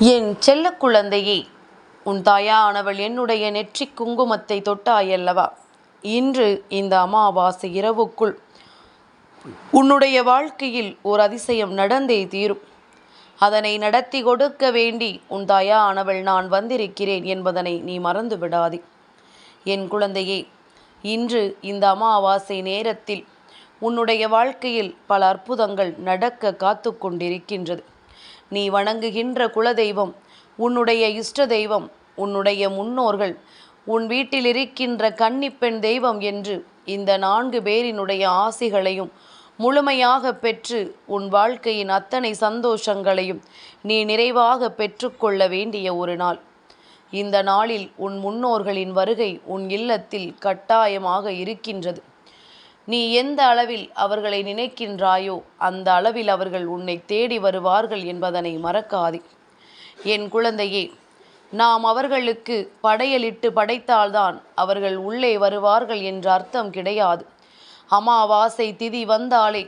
என் செல்ல குழந்தையே உன் தாயானவள் என்னுடைய நெற்றி குங்குமத்தை தொட்டாயல்லவா? இன்று இந்த அமாவாசை இரவுக்குள் உன்னுடைய வாழ்க்கையில் ஒரு அதிசயம் நடந்தே தீரும். அதனை நடத்தி கொடுக்க வேண்டி உன் தாயானவள் நான் வந்திருக்கிறேன் என்பதனை நீ மறந்து விடாதே. என் குழந்தையே இன்று இந்த அமாவாசை நேரத்தில் உன்னுடைய வாழ்க்கையில் பல அற்புதங்கள் நடக்க காத்து கொண்டிருக்கின்றது. நீ வணங்குகின்ற குலதெய்வம் உன்னுடைய இஷ்ட தெய்வம் உன்னுடைய முன்னோர்கள் உன் வீட்டில் இருக்கின்ற கன்னிப்பெண் தெய்வம் என்று இந்த நான்கு பேரினுடைய ஆசிகளையும் முழுமையாக பெற்று உன் வாழ்க்கையின் அத்தனை சந்தோஷங்களையும் நீ நிறைவாக பெற்றுக்கொள்ள வேண்டிய ஒரு நாள். இந்த நாளில் உன் முன்னோர்களின் வருகை உன் இல்லத்தில் கட்டாயமாக இருக்கின்றது. நீ எந்த அளவில் அவர்களை நினைக்கின்றாயோ அந்த அளவில் அவர்கள் உன்னை தேடி வருவார்கள் என்பதனை மறக்காதே. என் குழந்தையே நாம் அவர்களுக்கு படையலிட்டு படைத்தால்தான் அவர்கள் உள்ளே வருவார்கள் என்ற அர்த்தம் கிடையாது. அமாவாசை திதி வந்தாலே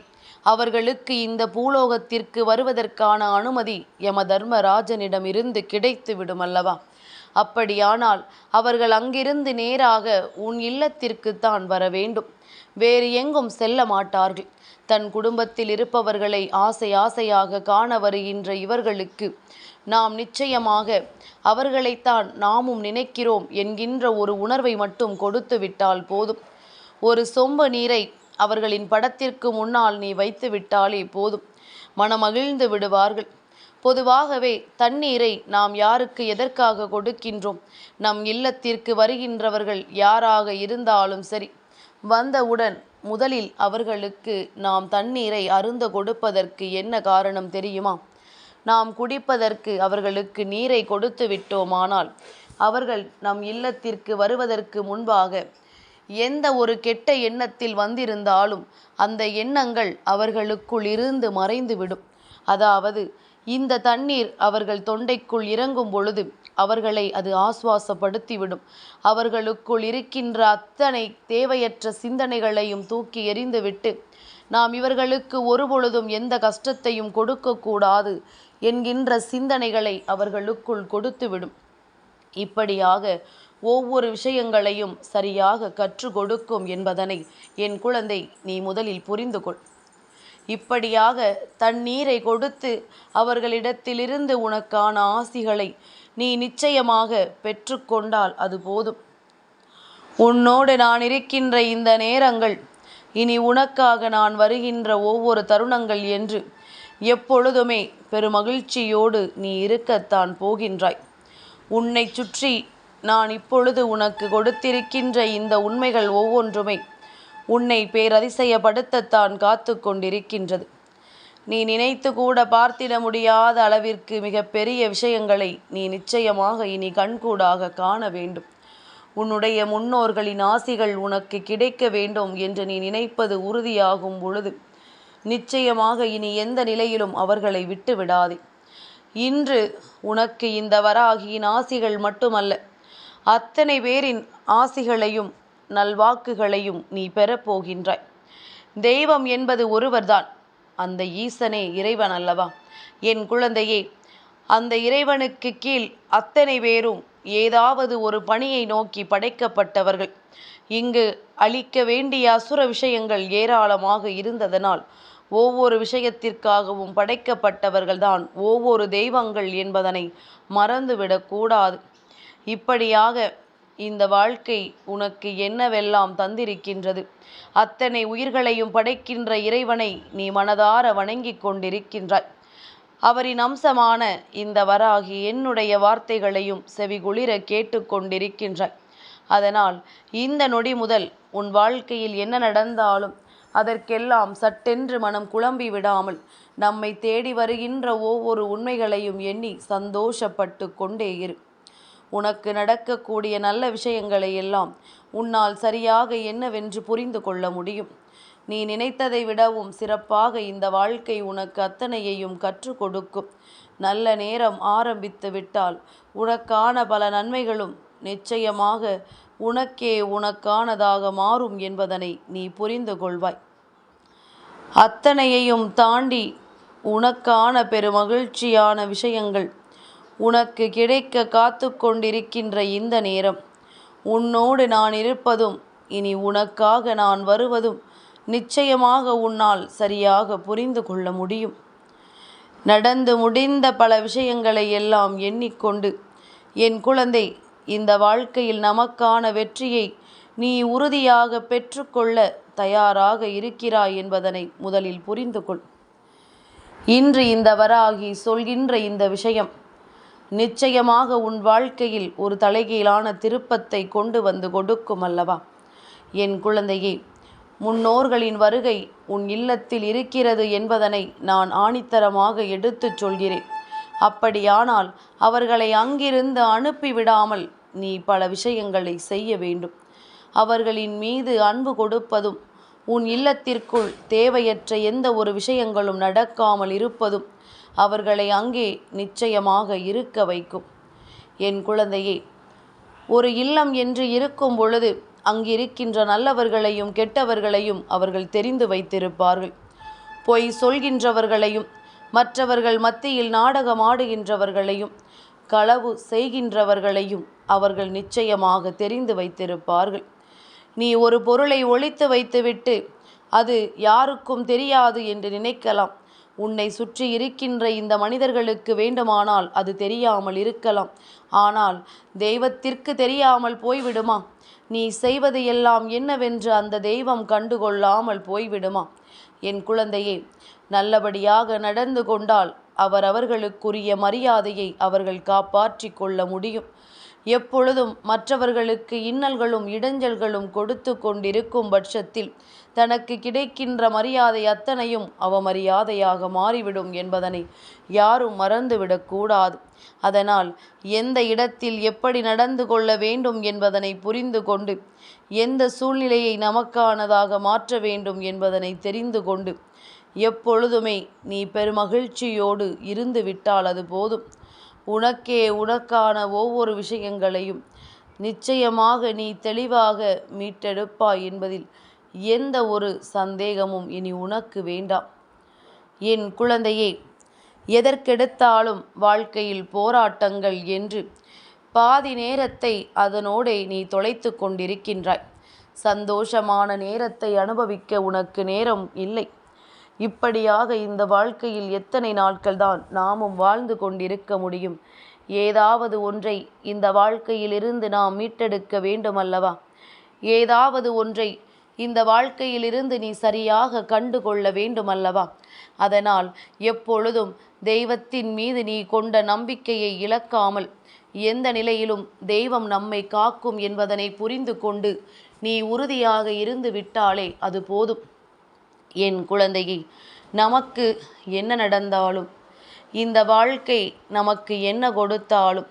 அவர்களுக்கு இந்த பூலோகத்திற்கு வருவதற்கான அனுமதி யம தர்மராஜனிடமிருந்து கிடைத்து விடும் அல்லவா அப்படியானால் அவர்கள் அங்கிருந்து நேராக உன் இல்லத்திற்குத்தான் வர வேண்டும். வேறு எங்கும் செல்ல மாட்டார்கள். தன் குடும்பத்தில் இருப்பவர்களை ஆசை ஆசையாக காண வருகின்ற இவர்களுக்கு நாம் நிச்சயமாக அவர்களைத்தான் நாமும் நினைக்கிறோம் என்கின்ற ஒரு உணர்வை மட்டும் கொடுத்து விட்டால் போதும். ஒரு சொம்பு நீரை அவர்களின் படத்திற்கு முன்னால் நீ வைத்து விட்டாலே போதும். மனமகிழ்ந்து விடுவார்கள். பொதுவாகவே தண்ணீரை நாம் யாருக்கு எதற்காக கொடுக்கின்றோம்? நம் இல்லத்திற்கு வருகின்றவர்கள் யாராக இருந்தாலும் சரி. வந்தவுடன் முதலில் அவர்களுக்கு நாம் தண்ணீரை அருந்த கொடுப்பதற்கு என்ன காரணம் தெரியுமா? நாம் குடிப்பதற்கு அவர்களுக்கு நீரை கொடுத்து விட்டோமானால் அவர்கள் நம் இல்லத்திற்கு வருவதற்கு முன்பாக எந்த ஒரு கெட்ட எண்ணத்தில் வந்திருந்தாலும் அந்த எண்ணங்கள் அவர்களுக்குள் இருந்து மறைந்துவிடும். அதாவது இந்த தண்ணீர் அவர்கள் தொண்டைக்குள் இறங்கும் பொழுது அவர்களை அது ஆசுவாசப்படுத்திவிடும். அவர்களுக்குள் இருக்கின்ற அத்தனை தேவையற்ற சிந்தனைகளையும் தூக்கி எறிந்துவிட்டு நாம் இவர்களுக்கு ஒருபொழுதும் எந்த கஷ்டத்தையும் கொடுக்கக்கூடாது என்கின்ற சிந்தனைகளை அவர்களுக்குள் கொடுத்துவிடும். இப்படியாக ஒவ்வொரு விஷயங்களையும் சரியாக கற்றுக் கொடுக்கும் என்பதனை என் குழந்தை நீ முதலில் புரிந்து கொள். இப்படியாக தண்ணீரை கொடுத்து அவர்களிடத்திலிருந்து உனக்கான ஆசிகளை நீ நிச்சயமாக பெற்றுக்கொண்டால் அது போதும். உன்னோடு நான் இருக்கின்ற இந்த நேரங்கள் இனி உனக்காக நான் வருகின்ற ஒவ்வொரு தருணங்கள் என்று எப்பொழுதுமே பெருமகிழ்ச்சியோடு நீ இருக்கத்தான் போகின்றாய். உன்னை சுற்றி நான் இப்பொழுது உனக்கு கொடுத்திருக்கின்ற இந்த உண்மைகள் ஒவ்வொன்றுமே உன்னை பேரதிசயப்படுத்தத்தான் காத்து கொண்டிருக்கின்றது. நீ நினைத்து கூட பார்த்திட முடியாத அளவிற்கு மிக பெரிய விஷயங்களை நீ நிச்சயமாக இனி கண்கூடாக காண வேண்டும். உன்னுடைய முன்னோர்களின் ஆசிகள் உனக்கு கிடைக்க வேண்டும் என்று நீ நினைப்பது உறுதியாகும் பொழுது நிச்சயமாக இனி எந்த நிலையிலும் அவர்களை விட்டு விடாதே இன்று உனக்கு இந்த வராகியின் ஆசிகள் மட்டுமல்ல அத்தனை பேரின் ஆசிகளையும் நல்வாக்குகளையும் நீ பெறப்போகின்றாய். தெய்வம் என்பது ஒருவர்தான். அந்த ஈசனே இறைவன் அல்லவா? என் குழந்தையே அந்த இறைவனுக்கு கீழ் அத்தனை பேரும் ஏதாவது ஒரு பணியை நோக்கி படைக்கப்பட்டவர்கள். இங்கு அளிக்க வேண்டிய அசுர விஷயங்கள் ஏராளமாக இருந்ததனால் ஒவ்வொரு விஷயத்திற்காகவும் படைக்கப்பட்டவர்கள்தான் ஒவ்வொரு தெய்வங்கள் என்பதனை மறந்துவிடக்கூடாது. இப்படியாக இந்த வாழ்க்கை உனக்கு என்னவெல்லாம் தந்திருக்கின்றது? அத்தனை உயிர்களையும் படைக்கின்ற இறைவனை நீ மனதார வணங்கிக் கொண்டிருக்கின்றாய். அவரின் அம்சமான இந்த வராகி என்னுடைய வார்த்தைகளையும் செவிகுளிர கேட்டுக்கொண்டிருக்கின்றாய் அதனால் இந்த நொடி முதல் உன் வாழ்க்கையில் என்ன நடந்தாலும் அதற்கெல்லாம் சட்டென்று மனம் குழம்பி விடாமல் நம்மை தேடி வருகின்ற ஒவ்வொரு உண்மைகளையும் எண்ணி சந்தோஷப்பட்டு கொண்டே இரு. உனக்கு நடக்கக்கூடிய நல்ல விஷயங்களை எல்லாம் உன்னால் சரியாக என்னவென்று புரிந்து கொள்ள முடியும். நீ நினைத்ததை விடவும் சிறப்பாக இந்த வாழ்க்கை உனக்கு அத்தனையையும் கற்றுக் கொடுக்கும். நல்ல நேரம் ஆரம்பித்து விட்டால் உனக்கான பல நன்மைகளும் நிச்சயமாக உனக்கே உனக்கானதாக மாறும் என்பதனை நீ புரிந்து கொள்வாய். அத்தனையையும் தாண்டி உனக்கான பெருமகிழ்ச்சியான விஷயங்கள் உனக்கு கிடைக்க காத்து கொண்டிருக்கின்ற இந்த நேரம். உன்னோடு நான் இருப்பதும் இனி உனக்காக நான் வருவதும் நிச்சயமாக உன்னால் சரியாக புரிந்து கொள்ள முடியும். நடந்து முடிந்த பல விஷயங்களை எல்லாம் எண்ணிக்கொண்டு என் குழந்தை இந்த வாழ்க்கையில் நமக்கான வெற்றியை நீ உறுதியாக பெற்றுக்கொள்ள தயாராக இருக்கிறாய் என்பதனை முதலில் புரிந்து கொள். இன்று இந்த வராகி சொல்கின்ற இந்த விஷயம் நிச்சயமாக உன் வாழ்க்கையில் ஒரு தலைகீழான திருப்பத்தை கொண்டு வந்து கொடுக்கும் அல்லவா? என் குழந்தையே முன்னோர்களின் வருகை உன் இல்லத்தில் இருக்கிறது என்பதனை நான் ஆணித்தரமாக எடுத்துச் சொல்கிறேன். அப்படியானால் அவர்களை அங்கிருந்து அனுப்பிவிடாமல் நீ பல விஷயங்களை செய்ய வேண்டும். அவர்களின் மீது அன்பு கொடுப்பதும் உன் இல்லத்திற்குள் தேவையற்ற எந்த ஒரு விஷயங்களும் நடக்காமல் இருப்பதும் அவர்களை அங்கே நிச்சயமாக இருக்க வைக்கும். என் குழந்தையே ஒரு இல்லம் என்று இருக்கும் பொழுது அங்கிருக்கின்ற நல்லவர்களையும் கெட்டவர்களையும் அவர்கள் தெரிந்து வைத்திருப்பார்கள். பொய் சொல்கின்றவர்களையும் மற்றவர்கள் மத்தியில் நாடகம் ஆடுகின்றவர்களையும் களவு செய்கின்றவர்களையும் அவர்கள் நிச்சயமாக தெரிந்து வைத்திருப்பார்கள். நீ ஒரு பொருளை ஒழித்து வைத்துவிட்டு அது யாருக்கும் தெரியாது என்று நினைக்கலாம். உன்னை சுற்றி இருக்கின்ற இந்த மனிதர்களுக்கு வேண்டுமானால் அது தெரியாமல் இருக்கலாம். ஆனால் தெய்வத்திற்கு தெரியாமல் போய்விடுமா? நீ செய்வது எல்லாம் என்னவென்று அந்த தெய்வம் கண்டுகொள்ளாமல் போய்விடுமா? என் குழந்தையே நல்லபடியாக நடந்து கொண்டால் அவர் அவர்களுக்குரிய மரியாதையை அவர்கள் காப்பாற்றி கொள்ள முடியும். எப்பொழுதும் மற்றவர்களுக்கு இன்னல்களும் இடைஞ்சல்களும் கொடுத்து கொண்டிருக்கும் பட்சத்தில் தனக்கு கிடைக்கின்ற மரியாதை அத்தனையும் அவமரியாதையாக மாறிவிடும் என்பதனை யாரும் மறந்துவிடக்கூடாது அதனால் எந்த இடத்தில் எப்படி நடந்து கொள்ள வேண்டும் என்பதனை புரிந்து கொண்டு எந்த சூழ்நிலையை நமக்கானதாக மாற்ற வேண்டும் என்பதனை தெரிந்து கொண்டு எப்பொழுதுமே நீ பெருமகிழ்ச்சியோடு இருந்து விட்டால் அது போதும். உனக்கே உனக்கான ஒவ்வொரு விஷயங்களையும் நிச்சயமாக நீ தெளிவாக மீட்டெடுப்பாய் என்பதில் எந்த ஒரு சந்தேகமும் இனி உனக்கு வேண்டாம். என் குழந்தையே எதற்கெடுத்தாலும் வாழ்க்கையில் போராட்டங்கள் என்று பாதி நேரத்தை அதனோடே நீ தொலைத்து கொண்டிருக்கின்றாய். சந்தோஷமான நேரத்தை அனுபவிக்க உனக்கு நேரம் இல்லை. இப்படியாக இந்த வாழ்க்கையில் எத்தனை நாட்கள்தான் நாமும் வாழ்ந்து கொண்டிருக்க முடியும்? ஏதாவது ஒன்றை இந்த வாழ்க்கையிலிருந்து நாம் மீட்டெடுக்க வேண்டுமல்லவா? ஏதாவது ஒன்றை இந்த வாழ்க்கையிலிருந்து நீ சரியாக கண்டு கொள்ள வேண்டுமல்லவா? அதனால் எப்பொழுதும் தெய்வத்தின் மீது நீ கொண்ட நம்பிக்கையை இழக்காமல் எந்த நிலையிலும் தெய்வம் நம்மை காக்கும் என்பதனை புரிந்து கொண்டு நீ உறுதியாக இருந்து விட்டாலே அது போதும். என் குழந்தையை நமக்கு என்ன நடந்தாலும் இந்த வாழ்க்கை நமக்கு என்ன கொடுத்தாலும்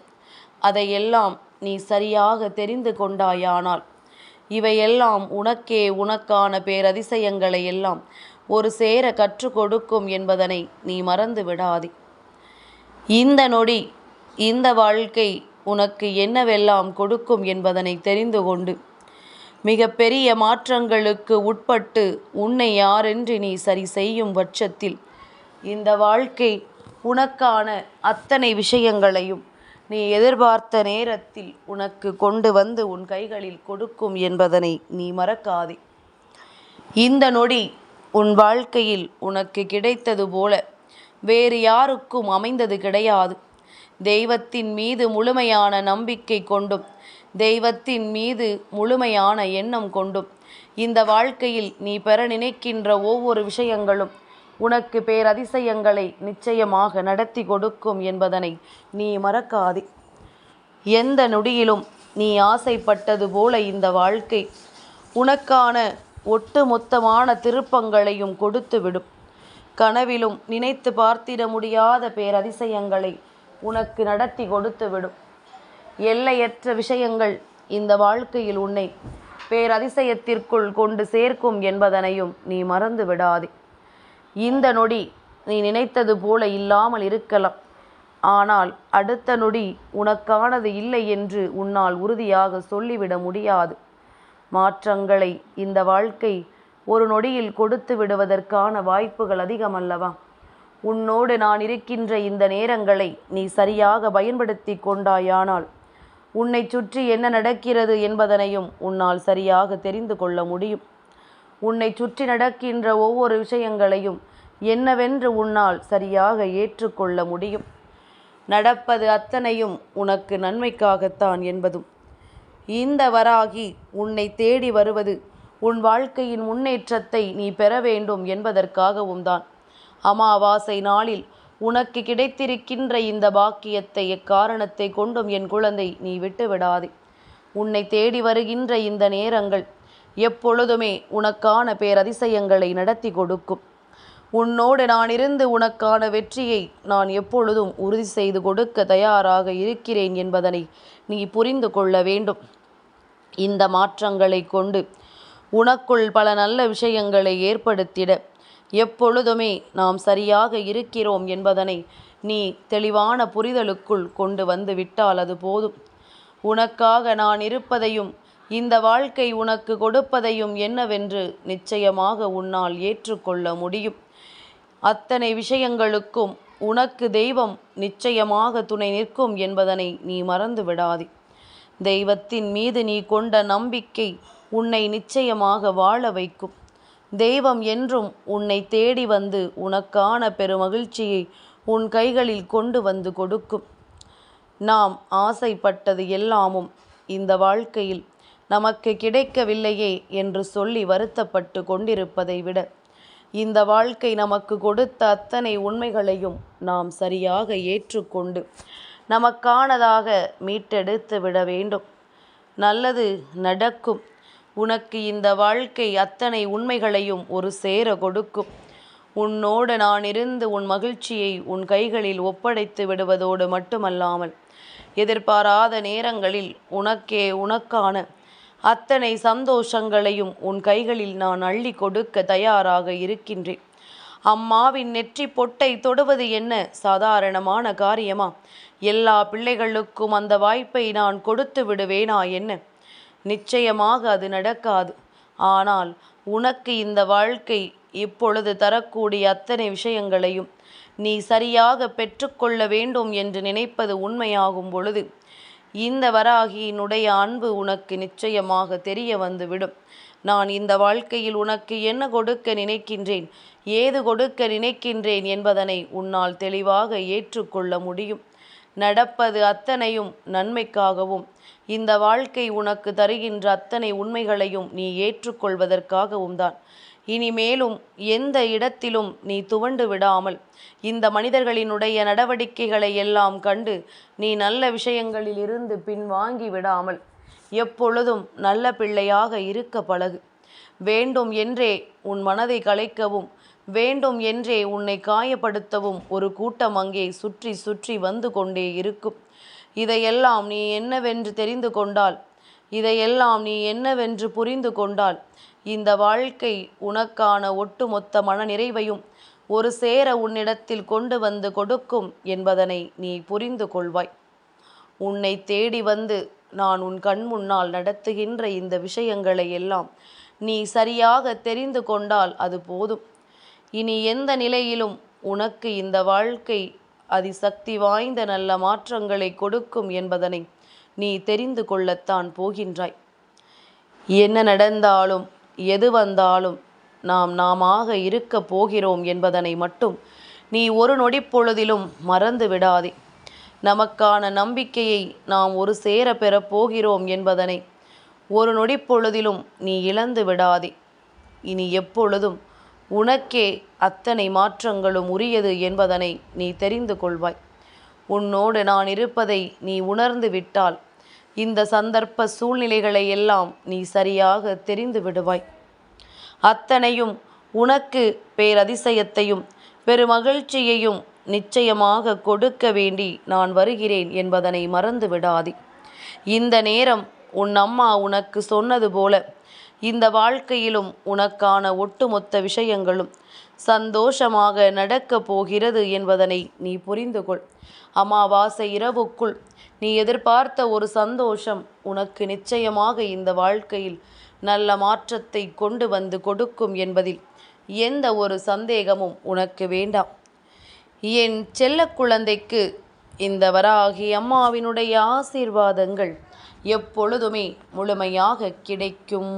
அதையெல்லாம் நீ சரியாக தெரிந்து கொண்டாயானால் இவையெல்லாம் உனக்கே உனக்கான பேரதிசயங்களை எல்லாம் ஒரு சேர கற்றுக் கொடுக்கும் என்பதனை நீ மறந்து விடாதே. இந்த நொடி இந்த வாழ்க்கை உனக்கு என்னவெல்லாம் கொடுக்கும் என்பதனை தெரிந்து கொண்டு மிக பெரிய மாற்றங்களுக்கு உட்பட்டு உன்னை யாரென்று நீ சரி செய்யும் பட்சத்தில் இந்த வாழ்க்கை உனக்கான அத்தனை விஷயங்களையும் நீ எதிர்பார்த்த நேரத்தில் உனக்கு கொண்டு வந்து உன் கைகளில் கொடுக்கும் என்பதனை நீ மறக்காதே. இந்த நொடி உன் வாழ்க்கையில் உனக்கு கிடைத்தது போல வேறு யாருக்கும் அமைந்தது கிடையாது. தெய்வத்தின் மீது முழுமையான நம்பிக்கை கொண்டும் தெய்வத்தின் மீது முழுமையான எண்ணம் கொண்டும் இந்த வாழ்க்கையில் நீ பெற நினைக்கின்ற ஒவ்வொரு விஷயங்களும் உனக்கு பேரதிசயங்களை நிச்சயமாக நடத்தி கொடுக்கும் என்பதனை நீ மறக்காதே. எந்த நொடியிலும் நீ ஆசைப்பட்டது போல இந்த வாழ்க்கை உனக்கான ஒட்டுமொத்தமான திருப்பங்களையும் கொடுத்துவிடும் கனவிலும் நினைத்து பார்த்திட முடியாத பேரதிசயங்களை உனக்கு நடத்தி கொடுத்துவிடும் எல்லையற்ற விஷயங்கள் இந்த வாழ்க்கையில் உன்னை பேரதிசயத்திற்குள் கொண்டு சேர்க்கும் என்பதனையும் நீ மறந்து விடாதே. இந்த நொடி நீ நினைத்தது போல இல்லாமல் இருக்கலாம். ஆனால் அடுத்த நொடி உனக்கானது இல்லை என்று உன்னால் உறுதியாக சொல்லிவிட முடியாது. மாற்றங்களை இந்த வாழ்க்கை ஒரு நொடியில் கொடுத்து விடுவதற்கான வாய்ப்புகள் அதிகமல்லவா? உன்னோடு நான் இருக்கின்ற இந்த நேரங்களை நீ சரியாக பயன்படுத்தி கொண்டாயானால் உன்னை சுற்றி என்ன நடக்கிறது என்பதனையும் உன்னால் சரியாக தெரிந்து கொள்ள முடியும். உன்னை சுற்றி நடக்கின்ற ஒவ்வொரு விஷயங்களையும் என்னவென்று உன்னால் சரியாக ஏற்றுக்கொள்ள முடியும். நடப்பது அத்தனையும் உனக்கு நன்மைக்காகத்தான் என்பதும். இந்த வராகி உன்னை தேடி வருவது உன் வாழ்க்கையின் முன்னேற்றத்தை நீ பெற வேண்டும் என்பதற்காகவும் தான். அமாவாசை நாளில் உனக்கு கிடைத்திருக்கின்ற இந்த பாக்கியத்தை எக்காரணத்தை கொண்டும் என் குழந்தை நீ விட்டுவிடாதே. உன்னை தேடி வருகின்ற இந்த நேரங்கள் எப்பொழுதுமே உனக்கான பேரதிசயங்களை நடத்தி கொடுக்கும். உன்னோடு நான் இருந்து உனக்கான வெற்றியை நான் எப்பொழுதும் உறுதி செய்து கொடுக்க தயாராக இருக்கிறேன் என்பதனை நீ புரிந்து கொள்ள வேண்டும். இந்த மாற்றங்களை கொண்டு உனக்குள் பல நல்ல விஷயங்களை ஏற்படுத்திட எப்பொழுதுமே நாம் சரியாக இருக்கிறோம் என்பதனை நீ தெளிவான புரிதலுக்குள் கொண்டு வந்து விட்டால் அது போதும். உனக்காக நான் இருப்பதையும் இந்த வாழ்க்கை உனக்கு கொடுப்பதையும் என்னவென்று நிச்சயமாக உன்னால் ஏற்றுக்கொள்ள முடியும். அத்தனை விஷயங்களுக்கும் உனக்கு தெய்வம் நிச்சயமாக துணை நிற்கும் என்பதனை நீ மறந்து விடாதே தெய்வத்தின் மீது நீ கொண்ட நம்பிக்கை உன்னை நிச்சயமாக வாழ வைக்கும். தெய்வம் என்றும் உன்னை தேடி வந்து உனக்கான பெருமகிழ்ச்சியை உன் கைகளில் கொண்டு வந்து கொடுக்கும். நாம் ஆசைப்பட்டது எல்லாமும் இந்த வாழ்க்கையில் நமக்கு கிடைக்கவில்லையே என்று சொல்லி வருத்தப்பட்டு கொண்டிருப்பதை விட இந்த வாழ்க்கை நமக்கு கொடுத்த அத்தனை உண்மைகளையும் நாம் சரியாக ஏற்றுக்கொண்டு நமக்கானதாக மீட்டெடுத்து விட வேண்டும். நல்லது நடக்கும். உனக்கு இந்த வாழ்க்கை அத்தனை உண்மைகளையும் ஒரு சேர கொடுக்கும். உன்னோடு நான் இருந்து உன் மகிழ்ச்சியை உன் கைகளில் ஒப்படைத்து விடுவதோடு மட்டுமல்லாமல் எதிர்பாராத நேரங்களில் உனக்கே உனக்கான அத்தனை சந்தோஷங்களையும் உன் கைகளில் நான் அள்ளி கொடுக்க தயாராக இருக்கின்றேன். அம்மாவின் நெற்றி பொட்டை தொடுவது என்ன சாதாரணமான காரியமா? எல்லா பிள்ளைகளுக்கும் அந்த வாய்ப்பை நான் கொடுத்து விடுவேனா என்ன? நிச்சயமாக அது நடக்காது. ஆனால் உனக்கு இந்த வாழ்க்கை இப்பொழுது தரக்கூடிய அத்தனை விஷயங்களையும் நீ சரியாக பெற்றுக்கொள்ள வேண்டும் என்று நினைப்பது உண்மையாகும் பொழுது இந்த வராகியினுடைய அன்பு உனக்கு நிச்சயமாக தெரிய வந்துவிடும். நான் இந்த வாழ்க்கையில் உனக்கு என்ன கொடுக்க நினைக்கின்றேன்? ஏது கொடுக்க நினைக்கின்றேன் என்பதனை உன்னால் தெளிவாக ஏற்றுக்கொள்ள முடியும். நடப்பது அத்தனையும் நன்மைக்காகவும் இந்த வாழ்க்கை உனக்கு தருகின்ற அத்தனை உண்மைகளையும் நீ ஏற்றுக்கொள்வதற்காகவும் தான். இனிமேலும் எந்த இடத்திலும் நீ துவண்டு விடாமல் இந்த மனிதர்களினுடைய நடவடிக்கைகளை எல்லாம் கண்டு நீ நல்ல விஷயங்களில் இருந்து பின்வாங்கி விடாமல் எப்பொழுதும் நல்ல பிள்ளையாக இருக்க பழகு. வேண்டும் என்றே உன் மனதை கலைக்கவும் வேண்டும் என்றே உன்னை காயப்படுத்தவும் ஒரு கூட்டம் அங்கே சுற்றி சுற்றி வந்து கொண்டே இருக்கும். இதையெல்லாம் நீ என்னவென்று தெரிந்து கொண்டால் இதையெல்லாம் நீ என்னவென்று புரிந்து கொண்டால் இந்த வாழ்க்கை உனக்கான ஒட்டுமொத்த மன நிறைவையும் ஒரு சேர உன்னிடத்தில் கொண்டு வந்து கொடுக்கும் என்பதனை நீ புரிந்து கொள்வாய். உன்னை தேடி வந்து நான் உன் கண் முன்னால் நடத்துகின்ற இந்த விஷயங்களை எல்லாம் நீ சரியாக தெரிந்து கொண்டால் அது போதும். இனி எந்த நிலையிலும் உனக்கு இந்த வாழ்க்கை அதிசக்தி வாய்ந்த நல்ல மாற்றங்களை கொடுக்கும் என்பதனை நீ தெரிந்து கொள்ளத்தான் போகின்றாய். என்ன நடந்தாலும் எது வந்தாலும் நாம் நாமாக இருக்க போகிறோம் என்பதனை மட்டும் நீ ஒரு நொடிப்பொழுதிலும் மறந்து விடாதே. நமக்கான நம்பிக்கையை நாம் ஒரு சேர பெறப் போகிறோம் என்பதனை ஒரு நொடிப்பொழுதிலும் நீ இழந்து விடாதே. இனி எப்பொழுதும் உனக்கே அத்தனை மாற்றங்களும் உரியது என்பதனை நீ தெரிந்து கொள்வாய். உன்னோடு நான் இருப்பதை நீ உணர்ந்து விட்டால் இந்த சந்தர்ப்ப சூழ்நிலைகளை எல்லாம் நீ சரியாக தெரிந்து விடுவாய். அத்தனையும் உனக்கு பேரதிசயத்தையும் பெருமகிழ்ச்சியையும் நிச்சயமாக கொடுக்க வேண்டி நான் வருகிறேன் என்பதனை மறந்து விடாதே. இந்த நேரம் உன் அம்மா உனக்கு சொன்னது போல இந்த வாழ்க்கையிலும் உனக்கான ஒட்டுமொத்த விஷயங்களும் சந்தோஷமாக நடக்கப் போகிறது என்பதனை நீ புரிந்து கொள் அமாவாசை இரவுக்குள் நீ எதிர்பார்த்த ஒரு சந்தோஷம் உனக்கு நிச்சயமாக இந்த வாழ்க்கையில் நல்ல மாற்றத்தை கொண்டு வந்து கொடுக்கும் என்பதில் எந்த ஒரு சந்தேகமும் உனக்கு வேண்டாம். என் செல்ல குழந்தைக்கு இந்த வராகி அம்மாவினுடைய ஆசீர்வாதங்கள் எப்பொழுதுமே முழுமையாக கிடைக்கும்.